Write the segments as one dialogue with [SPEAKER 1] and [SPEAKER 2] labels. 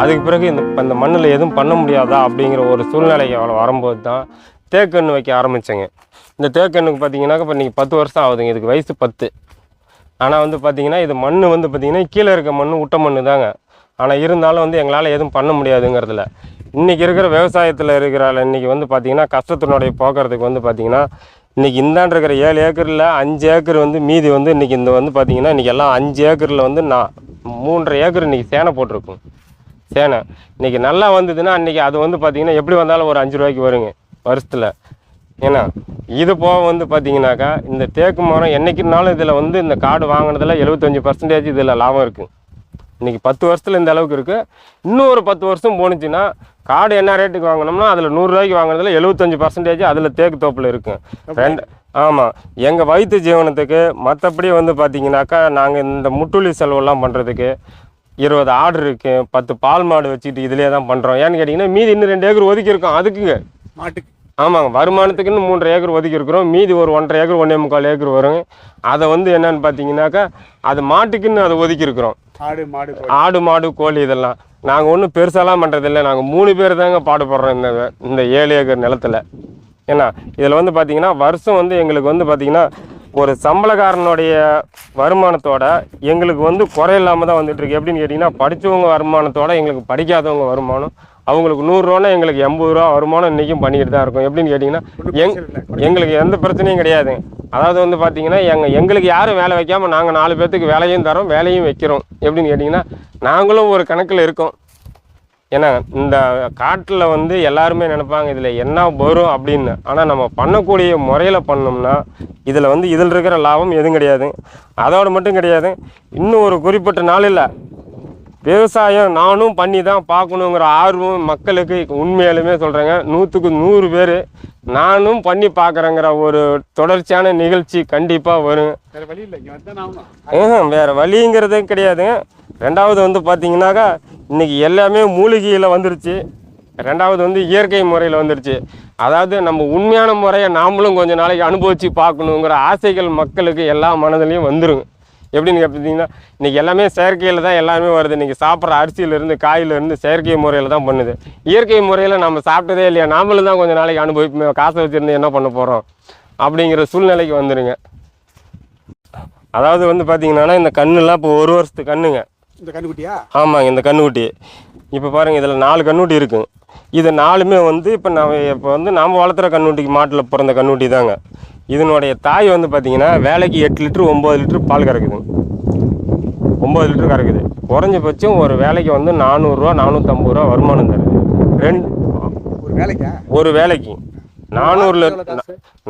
[SPEAKER 1] அதுக்கு பிறகு இந்த இந்த மண்ணில் எதுவும் பண்ண முடியாதா அப்படிங்கிற ஒரு சூழ்நிலைக்கு அவ்வளோ வரும்போது தான் தேக்கன்று வைக்க ஆரம்பித்தேங்க இந்த தேக்கண்ணுக்கு பார்த்தீங்கன்னாக்கா இப்போ இன்றைக்கி பத்து வருஷம் ஆகுதுங்க. இதுக்கு வயசு பத்து. ஆனால் வந்து பார்த்தீங்கன்னா இது மண் வந்து பார்த்தீங்கன்னா கீழே இருக்க மண் உட்ட மண் தாங்க ஆனால் இருந்தாலும் வந்து எங்களால் எதுவும் பண்ண முடியாதுங்கிறதுல. இன்றைக்கி இருக்கிற விவசாயத்தில் இருக்கிற இன்றைக்கி வந்து பார்த்தீங்கன்னா கஷ்டத்தினுடைய போக்குறதுக்கு வந்து பார்த்தீங்கன்னா இன்றைக்கி இந்தாண்டு இருக்கிற ஏழு ஏக்கரில் அஞ்சு ஏக்கர் வந்து மீதி வந்து இன்றைக்கி இந்த வந்து பார்த்தீங்கன்னா இன்றைக்கி எல்லாம் அஞ்சு ஏக்கரில் வந்து நான் மூன்றரை ஏக்கர் இன்றைக்கி சேனை போட்டிருக்கும். சேனை. இன்றைக்கி நல்லா வந்ததுன்னா இன்றைக்கி அது வந்து பார்த்தீங்கன்னா எப்படி வந்தாலும் ஒரு அஞ்சு ரூபாய்க்கு வருங்க வருஷத்தில். ஏன்னா இது போக வந்து பார்த்தீங்கன்னாக்கா இந்த தேக்கு மரம் என்னைக்குனாலும் இதில் வந்து இந்த காடு வாங்கினதில் எழுபத்தஞ்சி பர்சன்டேஜ் இதில் லாபம் இருக்குது இன்றைக்கி பத்து வருஷத்தில் இந்த அளவுக்கு இருக்குது இன்னும் ஒரு பத்து வருஷம் போணுச்சுன்னா காடு என்ன ரேட்டுக்கு வாங்கினோம்னா அதில் நூறுரூவாய்க்கு வாங்கினதுல எழுபத்தஞ்சி பர்சன்டேஜ் அதில் தேக்கு தோப்பில் இருக்கும் ரெண்டு ஆமாம் எங்கள் வயிற்று ஜீவனத்துக்கு மற்றபடி வந்து பார்த்தீங்கன்னாக்கா நாங்கள் இந்த முட்டுலி செலவெல்லாம் பண்ணுறதுக்கு இருபது ஆடு இருக்கு பத்து பால் மாடு வச்சுக்கிட்டு இதிலே தான் பண்ணுறோம் ஏன்னு கேட்டிங்கன்னா மீதி இன்னும் ரெண்டு ஏக்கர் ஒதுக்கி இருக்கோம். அதுக்குங்க.
[SPEAKER 2] மாட்டுக்கு.
[SPEAKER 1] ஆமாங்க. வருமானத்துக்குன்னு மூன்றரை ஏக்கர் ஒதுக்கி இருக்கிறோம். மீதி ஒரு ஒன்றரை ஏக்கர் ஒன்றே முக்கால் ஏக்கர் வரும் அதை வந்து என்னன்னு பார்த்தீங்கன்னாக்கா அது மாட்டுக்குன்னு அதை ஒதுக்கி இருக்கிறோம்.
[SPEAKER 2] ஆடு மாடு கோழி.
[SPEAKER 1] ஆடு மாடு கோழி இதெல்லாம். நாங்கள் ஒன்றும் பெருசாலாம் பண்ணுறதில்ல நாங்கள் மூணு பேர் தாங்க பாடுபடுறோம் இந்த இந்த ஏழு ஏக்கர் நிலத்துல. ஏன்னா இதில் வந்து பார்த்தீங்கன்னா வருஷம் வந்து எங்களுக்கு வந்து பார்த்தீங்கன்னா ஒரு சம்பளக்காரனுடைய வருமானத்தோட எங்களுக்கு வந்து குறையில்லாமல் தான் வந்துட்டு இருக்கு. எப்படின்னு கேட்டிங்கன்னா படித்தவங்க வருமானத்தோட எங்களுக்கு படிக்காதவங்க வருமானம் அவங்களுக்கு நூறுரூவானா எங்களுக்கு எண்பது ரூபா வருமானம் இன்றைக்கும் பண்ணிக்கிட்டு தான் இருக்கும். எப்படின்னு கேட்டிங்கன்னா எங் எங்களுக்கு எந்த பிரச்சனையும் கிடையாது. அதாவது வந்து பார்த்தீங்கன்னா எங்கள் எங்களுக்கு யாரும் வேலை வைக்காமல் நாங்கள் நாலு பேர்த்துக்கு வேலையும் தரோம் வேலையும் வைக்கிறோம். எப்படின்னு கேட்டிங்கன்னா நாங்களும் ஒரு கணக்கில் இருக்கோம். ஏன்னா இந்த காட்டில் வந்து எல்லாருமே நினைப்பாங்க இதில் என்ன வரும் அப்படின்னு. ஆனால் நம்ம பண்ணக்கூடிய முறையில் பண்ணோம்னா இதில் வந்து இதில் இருக்கிற லாபம் எதுவும் கிடையாது. அதோட மட்டும் கிடையாது இன்னும் ஒரு குறிப்பிட்ட நாளில் விவசாயம் நானும் பண்ணி தான் பார்க்கணுங்கிற ஆர்வம் மக்களுக்கு உண்மையாலுமே சொல்கிறேங்க நூற்றுக்கு நூறு பேர் நானும் பண்ணி பார்க்குறேங்கிற ஒரு தொடர்ச்சியான நிகழ்ச்சி கண்டிப்பாக வரும்.
[SPEAKER 2] வேற வழி
[SPEAKER 1] வேற வழிங்கிறது கிடையாது ரெண்டாவது வந்து பார்த்தீங்கன்னாக்கா இன்றைக்கி எல்லாமே மூலிகையில் வந்துருச்சு. ரெண்டாவது வந்து இயற்கை முறையில் வந்துருச்சு. அதாவது நம்ம உண்மையான முறையை நாமளும் கொஞ்ச நாளைக்கு அனுபவித்து பார்க்கணுங்கிற ஆசைகள் மக்களுக்கு எல்லா மனதிலையும் வந்துருங்க எப்படின்னு கேட்டிங்கன்னா இன்றைக்கி எல்லாமே செயற்கையில் தான் எல்லாமே வருது. இன்றைக்கி சாப்பிட்ற அரிசியிலேருந்து காயிலேருந்து செயற்கை முறையில் தான் பண்ணுது. இயற்கை முறையில் நம்ம சாப்பிட்டதே இல்லையா? நாமளும் தான் கொஞ்சம் நாளைக்கு அனுபவிப்போம் காசை வச்சுருந்து என்ன பண்ண போகிறோம் அப்படிங்கிற சூழ்நிலைக்கு வந்துடுங்க அதாவது வந்து பார்த்திங்கன்னா இந்த கண்ணுலாம் இப்போ ஒரு வருஷத்து கண்ணுங்க.
[SPEAKER 2] இந்த கண்ணுக்குட்டியா?
[SPEAKER 1] ஆமாங்க இந்த கண்ணுக்குட்டி. இப்போ பாருங்கள் இதில் நாலு கண்ணுக்குட்டி இருக்குங்க இது நாலுமே வந்து இப்போ நம்ம இப்போ வந்து நாம் வளர்த்துற கண்ணுக்குட்டிக்கு மாட்டில் பிறந்த கண்ணுக்குட்டி தாங்க. இதனுடைய தாய் வந்து பார்த்தீங்கன்னா வேலைக்கு எட்டு லிட்டர் ஒம்பது லிட்டர் பால் கறக்குதுங்க ஒம்பது லிட்டர் கறக்குது. குறைஞ்சபட்சம் ஒரு வேலைக்கு வந்து நானூறுரூவா நானூற்றம்பது ரூபா வருமானம் தருது. ரெண்டு
[SPEAKER 2] ஒரு வேலைக்கா?
[SPEAKER 1] ஒரு வேலைக்கு. நானூறுல?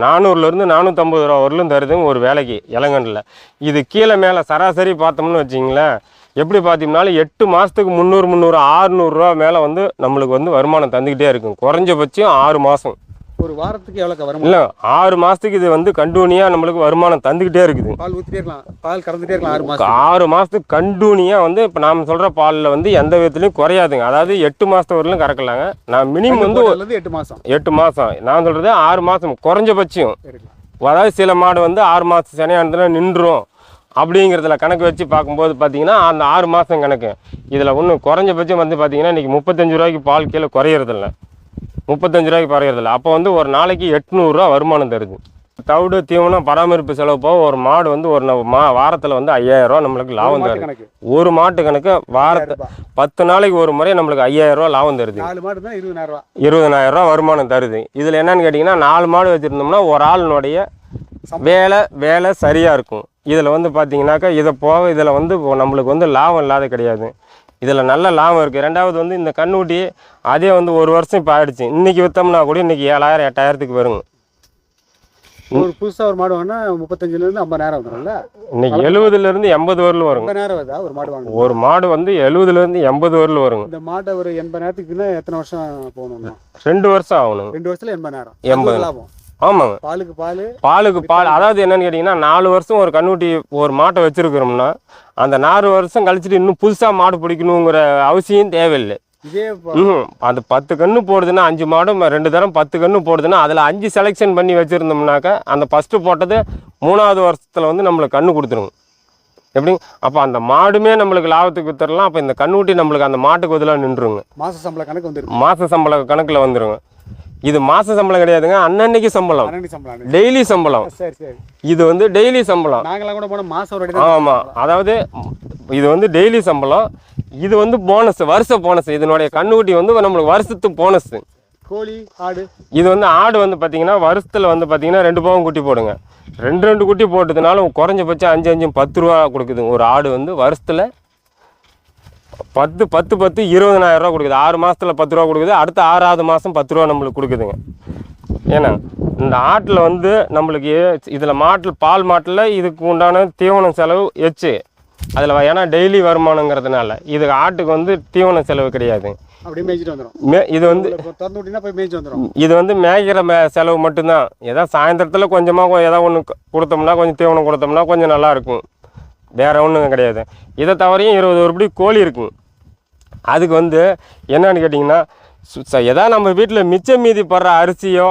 [SPEAKER 1] நானூறுலேருந்து நானூற்றம்பது ரூபா வரலும் தருதுங்க ஒரு வேலைக்கு இளங்கன்றில் இது கீழே மேலே சராசரி பார்த்தோம்னு வச்சிங்களேன் எப்படி பார்த்தீங்கனாலும் எட்டு மாதத்துக்கு முந்நூறு முந்நூறு ஆறுநூறுரூவா மேலே வந்து நம்மளுக்கு வந்து வருமானம் தந்துக்கிட்டே இருக்கும். குறைஞ்சபட்சம் ஆறு மாதம்
[SPEAKER 2] ஒரு வாரத்துக்கு எவ்வளோக்கா வரும்?
[SPEAKER 1] இல்லை ஆறு மாதத்துக்கு இது வந்து கண்டூனியாக நம்மளுக்கு வருமானம் தந்துக்கிட்டே இருக்குது.
[SPEAKER 2] பால் ஊற்றிட்டே இருக்கலாம். பால் கறந்துட்டே இருக்கலாம் ஆறு மாதம்
[SPEAKER 1] ஆறு மாதத்துக்கு கண்டூனியாக வந்து இப்போ நாம் சொல்கிற பாலில் வந்து எந்த விதத்துலையும் குறையாதுங்க. அதாவது எட்டு மாதத்து வரலும் கறக்கலாங்க. நான் மினிமம் வந்து
[SPEAKER 2] எட்டு மாதம்
[SPEAKER 1] எட்டு மாதம் நான் சொல்கிறது ஆறு மாதம் குறைஞ்சபட்சம். அதாவது சில மாடு வந்து ஆறு மாதம் சனியானதுல நின்றும் அப்படிங்கிறதுல கணக்கு வச்சு பார்க்கும்போது பார்த்தீங்கன்னா அந்த ஆறு மாதம் கணக்கு. இதில் ஒன்றும் குறைஞ்சபட்சம் வந்து பார்த்தீங்கன்னா இன்றைக்கி முப்பத்தஞ்சு ரூபாய்க்கு பால் கீழே குறையறதில்ல. முப்பத்தஞ்சு ரூபாய்க்கு குறையறதில்ல. அப்போ வந்து ஒரு நாளைக்கு எட்நூறுரூவா வருமானம் தருது. தவிடு தீவனம் பராமரிப்பு செலவு போக ஒரு மாடு வந்து ஒரு மா வாரத்தில் வந்து ஐயாயிரரூவா நம்மளுக்கு லாபம் தருது. ஒரு மாட்டு கணக்கு வாரத்தை. பத்து நாளைக்கு ஒரு முறை நம்மளுக்கு ஐயாயிரரூவா லாபம் தருது.
[SPEAKER 2] ரூபா.
[SPEAKER 1] வருமானம் தருது. இதில் என்னன்னு கேட்டிங்கன்னா நாலு மாடு வச்சுருந்தோம்னா ஒரு ஆளுனுடைய வேலை வேலை சரியாக இருக்கும். இதில் வந்து பார்த்தீங்கன்னாக்கா இதை போக இதில் வந்து நம்மளுக்கு வந்து லாபம் இல்லாத கிடையாது. இதில் நல்ல லாபம் இருக்குது ரெண்டாவது வந்து இந்த கண்ணுக்குட்டி அதே வந்து ஒரு வருஷம் இப்போ ஆயிடுச்சு. இன்றைக்கி விற்றோம்னா கூட இன்றைக்கி ஏழாயிரம் எட்டாயிரத்துக்கு வருங்க.
[SPEAKER 2] ஒரு புதுசா ஒரு மாடு வாங்கினா முப்பத்தஞ்சுல இருந்து ஐம்பதாயிரம் வந்துடும்ல
[SPEAKER 1] இன்னைக்கு எழுபதுலேருந்து எண்பது வரலும் வருங்க.
[SPEAKER 2] ஐம்பதாயிரம் வருதா ஒரு மாடு வாங்கணும்
[SPEAKER 1] ஒரு மாடு வந்து எழுபதுலேருந்து எண்பது வரலும் வருங்க.
[SPEAKER 2] இந்த மாட்டை ஒரு எண்பதாயிரத்துக்குன்னா எத்தனை வருஷம் போகணும்
[SPEAKER 1] ரெண்டு வருஷம் ஆகணுங்க
[SPEAKER 2] ரெண்டு வருஷத்துல எண்பதாயிரம்.
[SPEAKER 1] எண்பது.
[SPEAKER 2] லாபம்.
[SPEAKER 1] ஆமாங்க.
[SPEAKER 2] பாலுக்கு பால்.
[SPEAKER 1] பாலுக்கு பால். அதாவது என்னன்னு கேட்டிங்கன்னா நாலு வருஷம் ஒரு கண்ணுட்டி ஒரு மாட்டை வச்சிருக்கிறோம்னா அந்த நாலு வருஷம் கழிச்சிட்டு இன்னும் புதுசாக மாடு பிடிக்கணுங்கிற அவசியம் தேவையில்லை. ம் அது பத்து கன்று போடுதுன்னா அஞ்சு மாடும் ரெண்டு தரம் பத்து கன்று போடுதுன்னா அதில் அஞ்சு செலெக்ஷன் பண்ணி வச்சுருந்தோம்னாக்கா அந்த ஃபஸ்ட்டு போட்டது மூணாவது வருஷத்தில் வந்து நம்மளுக்கு கன்று கொடுத்துருங்க எப்படி? அப்போ அந்த மாடுமே நம்மளுக்கு லாபத்துக்கு வித்துடலாம் அப்போ இந்த கண்ணுக்குட்டி நம்மளுக்கு அந்த மாட்டுக்கு பதிலாக நின்றுங்க
[SPEAKER 2] மாச சம்பள கணக்கு வந்துருக்கு
[SPEAKER 1] மாத சம்பள கணக்கில் வந்துருங்க. இது மாத சம்பளம் கிடையாதுங்க அன்னன்னைக்கு சம்பளம். டெய்லி சம்பளம். இது வந்து டெய்லி சம்பளம். ஆமாம் அதாவது இது வந்து டெய்லி சம்பளம். இது வந்து போனஸ் வருஷ போனஸ் இதனுடைய கண்ணுக்குட்டி வந்து நம்மளுக்கு வருஷத்து போனஸ்
[SPEAKER 2] கோழி ஆடு.
[SPEAKER 1] இது வந்து ஆடு வந்து பார்த்தீங்கன்னா வருஷத்தில் வந்து பார்த்தீங்கன்னா ரெண்டு பாவம் குட்டி போடுங்க. ரெண்டு ரெண்டு குட்டி போட்டதுனால குறைஞ்சபட்சம் அஞ்சு அஞ்சு பத்து ரூபா கொடுக்குது ஒரு ஆடு வந்து வருஷத்தில் பத்து பத்து பத்து இருபதனாயிரம் ரூபா கொடுக்குது. ஆறு மாதத்தில் பத்து ரூபா கொடுக்குது. அடுத்த ஆறாவது மாதம் பத்து ரூபா நம்மளுக்கு கொடுக்குதுங்க. ஏன்னா இந்த ஆட்டில் வந்து நம்மளுக்கு இதில் மாட்டில் பால் மாட்டில் இதுக்கு உண்டான தீவனம் செலவு எச்சு. அதில் ஏன்னா டெய்லி வருமானங்கிறதுனால இது ஆட்டுக்கு வந்து தீவன செலவு கிடையாது. மே இது வந்து இது வந்து மேய்க்கிற மே செலவு மட்டும்தான். ஏதோ சாயந்தரத்தில் கொஞ்சமாக ஏதோ ஒன்று கொடுத்தோம்னா கொஞ்சம் தீவனம் கொடுத்தோம்னா கொஞ்சம் நல்லா இருக்கும். வேற ஒன்றும் கிடையாது. இதை தவிரையும் இருபது உருப்படி கோழி இருக்குங்க. அதுக்கு வந்து என்னன்னு கேட்டிங்கன்னா சு- ச- எதா நம்ம வீட்டில் மிச்சம் மீதி படுற அரிசியோ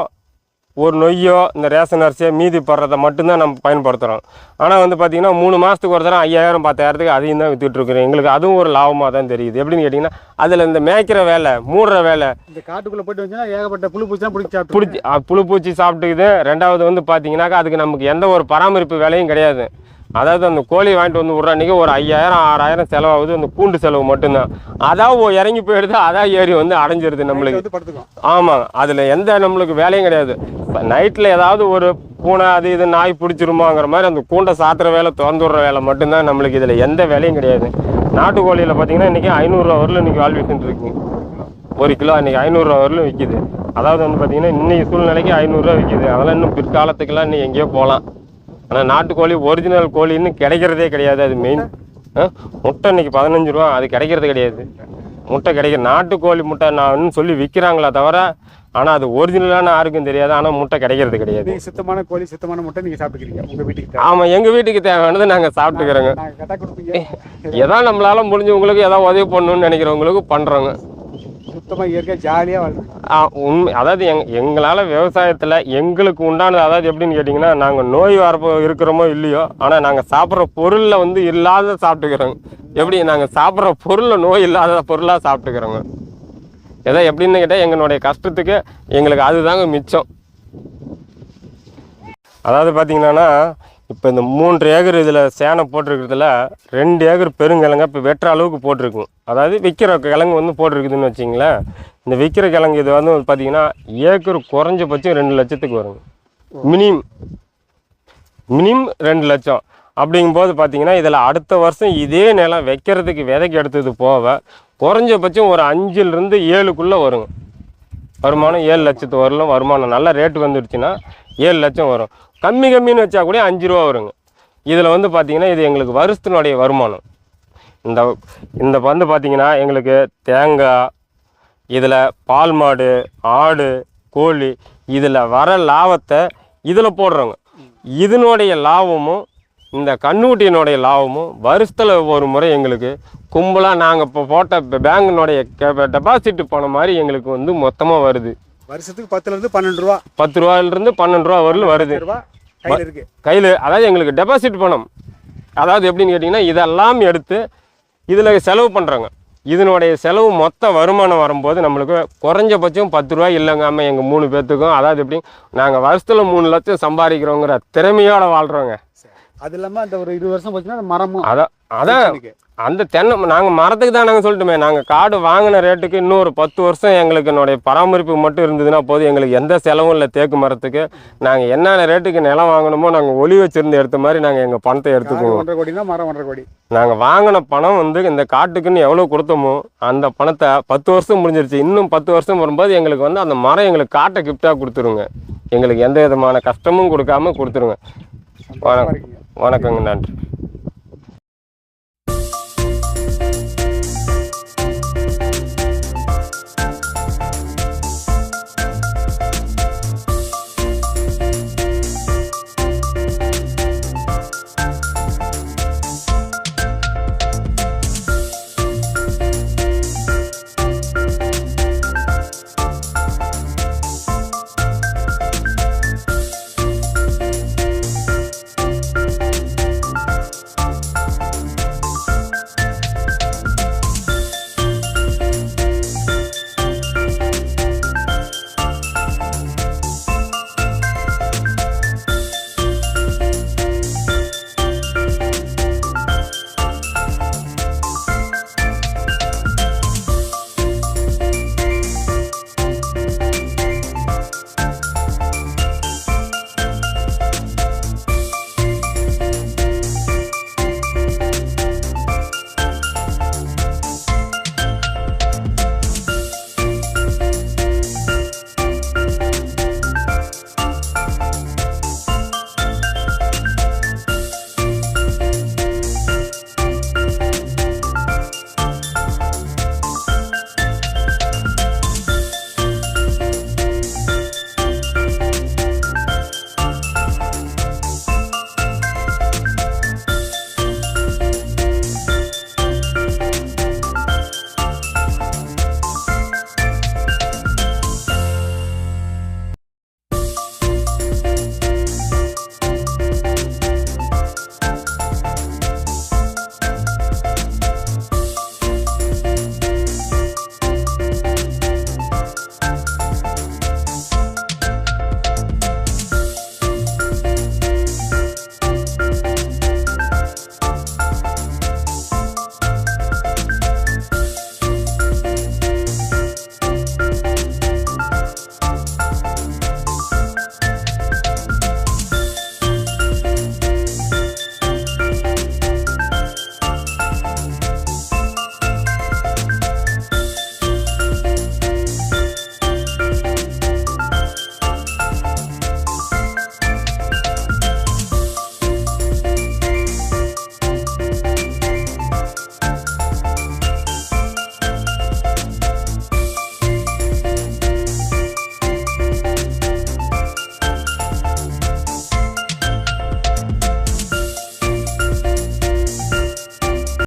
[SPEAKER 1] ஒரு நொய்யோ இந்த ரேஷன் அரிசியோ மீதி படுறதை மட்டும்தான் நம்ம பயன்படுத்துகிறோம் ஆனால் வந்து பார்த்திங்கன்னா மூணு மாதத்துக்கு ஒரு தரம் ஐயாயிரம் பத்தாயிரத்துக்கு அதையும் தான் விற்றுட்ருக்குறோம் எங்களுக்கு அதுவும் ஒரு லாபமாக தான் தெரியுது. எப்படின்னு கேட்டிங்கன்னா அதில் இந்த மேய்க்கிற வேலை மூடுற வேலை
[SPEAKER 2] இந்த காட்டுக்குள்ள போயிட்டு வந்துச்சுன்னா ஏகப்பட்ட புழு பூச்சி பிடிச்சி
[SPEAKER 1] பிடிச்சி புழு பூச்சி சாப்பிட்டுக்குது. ரெண்டாவது வந்து பார்த்தீங்கன்னாக்கா அதுக்கு நமக்கு எந்த ஒரு பராமரிப்பு வேலையும் கிடையாது. அதாவது அந்த கோழி வாங்கிட்டு வந்து விட்ற அன்றைக்கி ஒரு ஐயாயிரம் ஆறாயிரம் செலவாகுது. அந்த கூண்டு செலவு மட்டும்தான். அதான் இறங்கி போயிடுது அதான் ஏறி வந்து அடைஞ்சிருது நம்மளுக்கு. ஆமாம் அதில் எந்த நம்மளுக்கு வேலையும் கிடையாது. நைட்டில் ஏதாவது ஒரு பூனை அது இது நாய் பிடிச்சிருமாங்கிற மாதிரி அந்த கூண்டை சாத்துற வேலை திறந்து விடுற வேலை மட்டும்தான் நம்மளுக்கு இதில் எந்த வேலையும் கிடையாது. நாட்டுக்கோழியில் பார்த்தீங்கன்னா இன்றைக்கி ஐநூறுரூவா வரல இன்றைக்கி வால் வித்துட்டு இருக்குங்க ஒரு கிலோ இன்றைக்கி ஐநூறுரூவா வரலும் விற்கிது அதாவது வந்து பார்த்தீங்கன்னா இன்னைக்கு சூழ்நிலைக்கு ஐநூறுரூவா விற்கிது அதெல்லாம் இன்னும் பிற்காலத்துக்கெல்லாம் இன்னும் எங்கேயோ போகலாம். ஆனால் நாட்டுக்கோழி ஒரிஜினல் கோழி இன்னும் கிடைக்கிறதே கிடையாது அது மெயின் முட்டை இன்னைக்கு பதினஞ்சு ரூபா அது கிடைக்கிறது கிடையாது. முட்டை கிடைக்கிற நாட்டுக்கோழி முட்டை நான் சொல்லி விற்கிறாங்களா தவிர ஆனால் அது ஒரிஜினலான யாருக்கும் தெரியாது ஆனால் முட்டை கிடைக்கிறது கிடையாது.
[SPEAKER 2] சுத்தமான கோழி சுத்தமான முட்டை நீங்க சாப்பிட்டுக்கிறீங்க உங்க வீட்டுக்கு.
[SPEAKER 1] ஆமாம் எங்கள் வீட்டுக்கு தேவையானது நாங்கள் சாப்பிட்டுக்கிறோங்க. எதா நம்மளால முடிஞ்சவங்களுக்கு ஏதாவது உதவி பண்ணணும்னு நினைக்கிறவங்களுக்கு பண்ணுறோங்க
[SPEAKER 2] சுத்தமாக இயற்கை ஜாலியாக வாழ்க்கை
[SPEAKER 1] ஆ, உண்மை அதாவது எங் எங்களால் விவசாயத்தில் எங்களுக்கு உண்டானது அதாவது எப்படின்னு கேட்டிங்கன்னா நாங்கள் நோய் வரப்போ இருக்கிறோமோ இல்லையோ ஆனால் நாங்கள் சாப்பிட்ற பொருளில் வந்து இல்லாத சாப்பிட்டுக்கிறோங்க. எப்படி நாங்கள் சாப்பிட்ற பொருளில் நோய் இல்லாத பொருளாக சாப்பிட்டுக்கிறோங்க. ஏதோ எப்படின்னு கேட்டால் எங்களுடைய கஷ்டத்துக்கு எங்களுக்கு அதுதாங்க மிச்சம். அதாவது பார்த்தீங்கன்னா இப்போ இந்த மூன்று ஏக்கர் இதில் சேனை போட்டிருக்கிறதுல ரெண்டு ஏக்கர் பெருங்கிழங்க இப்போ வெட்டுற அளவுக்கு போட்டிருக்கும். அதாவது விற்கிற கிழங்கு வந்து போட்டிருக்குதுன்னு வச்சிங்களேன் இந்த விற்கிற கிழங்கு இது வந்து பார்த்தீங்கன்னா ஏக்கர் குறைஞ்சபட்சம் ரெண்டு லட்சத்துக்கு வருங்க. மினிமம். மினிமம் ரெண்டு லட்சம். அப்படிங்கும்போது பார்த்திங்கன்னா இதில் அடுத்த வருஷம் இதே நிலம் வைக்கிறதுக்கு விதைக்கு எடுத்தது போக குறைஞ்சபட்சம் ஒரு அஞ்சுலேருந்து ஏழுக்குள்ளே வருங்க. வருமானம் ஏழு லட்சத்து வரலும் வருமானம். நல்ல ரேட்டு வந்துடுச்சுன்னா ஏழு லட்சம் வரும். கம்மி கம்மின்னு வச்சா கூட அஞ்சு ரூபா வருங்க. இதில் வந்து பார்த்திங்கன்னா இது எங்களுக்கு வருஷத்தினுடைய வருமானம். இந்த இந்த வந்து பார்த்தீங்கன்னா எங்களுக்கு தேங்காய் இதில் பால் மாடு ஆடு கோழி இதில் வர லாபத்தை இதில் போடுறோங்க. இதனுடைய லாபமும் இந்த கண்ணூட்டியினுடைய லாபமும் வருஷத்தில் ஒரு முறை எங்களுக்கு கும்பலாக நாங்கள் இப்போ போட்ட பேங்கினுடைய டெபாசிட் போன மாதிரி எங்களுக்கு வந்து மொத்தமாக வருது.
[SPEAKER 2] வருஷத்துக்கு பத்துல இருந்து பன்னெண்டு ரூபா.
[SPEAKER 1] பத்து ரூபாயிலிருந்து பன்னெண்டு ரூபா வரலும் வருது.
[SPEAKER 2] ரூபா கையில இருக்கு.
[SPEAKER 1] கையில் அதாவது எங்களுக்கு டெபாசிட் பணம். அதாவது எப்படின்னு கேட்டிங்கன்னா இதெல்லாம் எடுத்து இதில் செலவு பண்ணுறாங்க இதனுடைய செலவு மொத்த வருமானம் வரும்போது நம்மளுக்கு குறைஞ்சபட்சம் பத்து ரூபாய் இல்லைங்க எங்கள் மூணு பேர்த்துக்கும் அதாவது எப்படி நாங்கள் வருஷத்தில் மூணு லட்சம் சம்பாதிக்கிறோங்கிற திறமையோட வாழ்கிறோங்க
[SPEAKER 2] அது இல்லாம அந்த ஒரு இருபது வருஷம் போச்சுன்னா மரமும்
[SPEAKER 1] அதான். அதான். அந்த தென்னை நாங்கள் மரத்துக்கு தான் நாங்கள் சொல்லிட்டுமே. நாங்கள் காடு வாங்கின ரேட்டுக்கு இன்னும் ஒரு பத்து வருஷம் எங்களுக்கு என்னுடைய பராமரிப்பு மட்டும் இருந்ததுன்னா போதும். எங்களுக்கு எந்த செலவும் இல்லை தேக்கு மரத்துக்கு. நாங்கள் என்னென்ன ரேட்டுக்கு நிலம் வாங்கணுமோ நாங்கள் ஒளி வச்சிருந்து எடுத்த மாதிரி நாங்கள் எங்கள் பணத்தை எடுத்துக்குவோம்.
[SPEAKER 2] ஒன்றரை கோடினா மரம் ஒன்றரை கோடி.
[SPEAKER 1] நாங்கள் வாங்கின பணம் வந்து இந்த காட்டுக்குன்னு எவ்வளோ கொடுத்தோமோ அந்த பணத்தை பத்து வருஷம் முடிஞ்சிருச்சு. இன்னும் பத்து வருஷம் வரும்போது எங்களுக்கு வந்து அந்த மரம் எங்களுக்கு காட்டை கிஃப்டாக கொடுத்துருங்க. எங்களுக்கு எந்த விதமான கஷ்டமும் கொடுக்காம கொடுத்துருங்க.
[SPEAKER 2] இருக்கீங்க.
[SPEAKER 1] வணக்கங்க நன்றி.